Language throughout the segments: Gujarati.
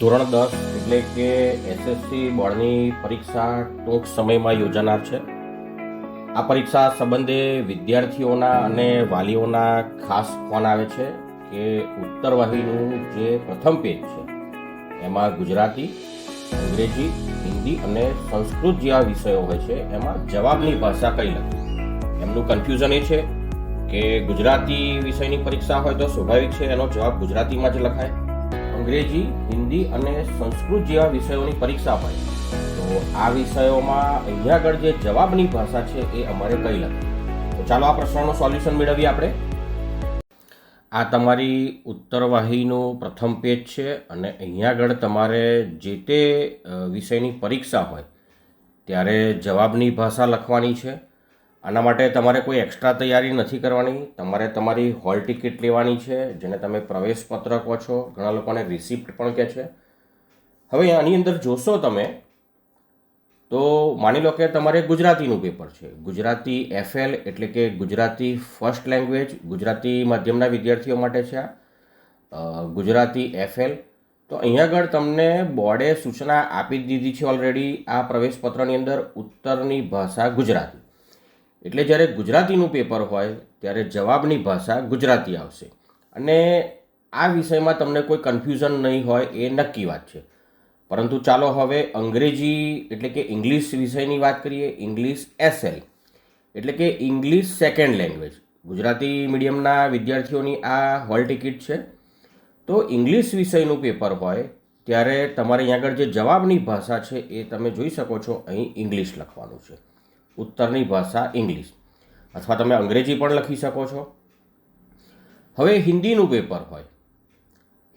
ધોરણ દસ એટલે કે એસએસસી બોર્ડની પરીક્ષા ટૂંક સમયમાં યોજાનાર છે. આ પરીક્ષા સંબંધે વિદ્યાર્થીઓના અને વાલીઓના ખાસ ફોન આવે છે કે ઉત્તરવાહીનું જે પ્રથમ પેજ છે, એમાં ગુજરાતી, અંગ્રેજી, હિન્દી અને સંસ્કૃત જેવા વિષયો હોય છે, એમાં જવાબની ભાષા કઈ નથી એમનું કન્ફ્યુઝન એ છે કે ગુજરાતી વિષયની પરીક્ષા હોય તો સ્વાભાવિક છે, એનો જવાબ ગુજરાતીમાં જ લખાય. અંગ્રેજી, હિન્દી અને સંસ્કૃત જેવા વિષયોની પરીક્ષા હોય તો આ વિષયોમાં અહીંયા આગળ જે જવાબની ભાષા છે એ અમારે કઈ લખે તો ચાલો આ પ્રશ્નનું સોલ્યુશન મેળવીએ આપણે. આ તમારી ઉત્તરવાહીનું પ્રથમ પેજ છે અને અહીંયા આગળ તમારે જે તે વિષયની પરીક્ષા હોય, ત્યારે જવાબની ભાષા લખવાની છે. આના માટે તમારે કોઈ એક્સ્ટ્રા તૈયારી નથી કરવાની. તમારે તમારી હોલ ટિકિટ લેવાની છે, જેને તમે પ્રવેશ પત્ર કહો છો. ઘણા લોકોને રિસિપ્ટ પણ કહે છે. હવે આની અંદર જોશો તમે, તો માની લો કે તમારે ગુજરાતીનું પેપર છે. ગુજરાતી એફએલ એટલે કે ગુજરાતી ફર્સ્ટ લેંગ્વેજ ગુજરાતી માધ્યમના વિદ્યાર્થીઓ માટે છે આ. ગુજરાતી એફએલ તો અહીંયા આગળ તમને બોર્ડે સૂચના આપી દીધી છે ઓલરેડી આ પ્રવેશપત્રની અંદર ઉત્તરની ભાષા ગુજરાતી. એટલે જ્યારે ગુજરાતીનું પેપર હોય, ત્યારે જવાબની ભાષા ગુજરાતી આવશે. અને આ વિષયમાં તમને કોઈ કન્ફ્યુઝન નહીં હોય, એ નક્કી વાત છે. પરંતુ ચાલો હવે અંગ્રેજી એટલે કે ઇંગ્લિશ વિષયની વાત કરીએ. ઇંગ્લિશ એસએલ એટલે કે ઇંગ્લિશ સેકન્ડ લેંગ્વેજ ગુજરાતી મીડિયમના વિદ્યાર્થીઓની આ હોલ ટિકિટ છે. તો ઇંગ્લિશ વિષયનું પેપર હોય, ત્યારે તમારે અહીં આગળ જે જવાબની ભાષા છે, એ તમે જોઈ શકો છો. અહીં ઇંગ્લિશ લખવાનું છે. ઉત્તરની ભાષા ઇંગ્લિશ. અથવા તમે અંગ્રેજી પણ લખી શકો છો. હવે હિન્દીનું પેપર હોય.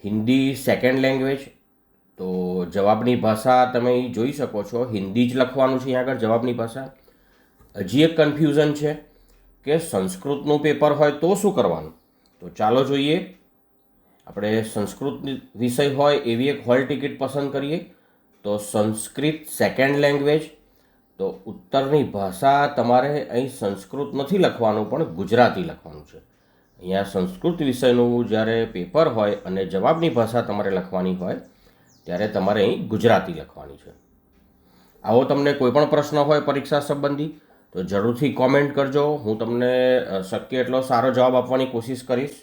હિન્દી સેકન્ડ લેંગ્વેજ તો જવાબની ભાષા તમે જોઈ શકો છો. હિન્દી જ લખવાનું છે અહીંયા આગળ જવાબની ભાષા. હજી એક કન્ફ્યુઝન છે કે સંસ્કૃતનું પેપર હોય તો શું કરવાનું? તો ચાલો જોઈએ. આપણે સંસ્કૃત વિષય હોય એવી એક હોલ ટિકિટ પસંદ કરીએ. તો સંસ્કૃત સેકન્ડ લેંગ્વેજ તો ઉત્તરની ભાષા તમારે અહીં સંસ્કૃત નથી લખવાનું, પણ ગુજરાતી લખવાનું છે. અહીંયા સંસ્કૃત વિષયનું જ્યારે પેપર હોય અને જવાબની ભાષા તમારે લખવાની હોય, ત્યારે તમારે અહીં ગુજરાતી લખવાની છે. આવો તમને કોઈ પણ પ્રશ્ન હોય પરીક્ષા સંબંધી, તો જરૂરથી કોમેન્ટ કરજો. હું તમને શક્ય એટલો સારો જવાબ આપવાની કોશિશ કરીશ.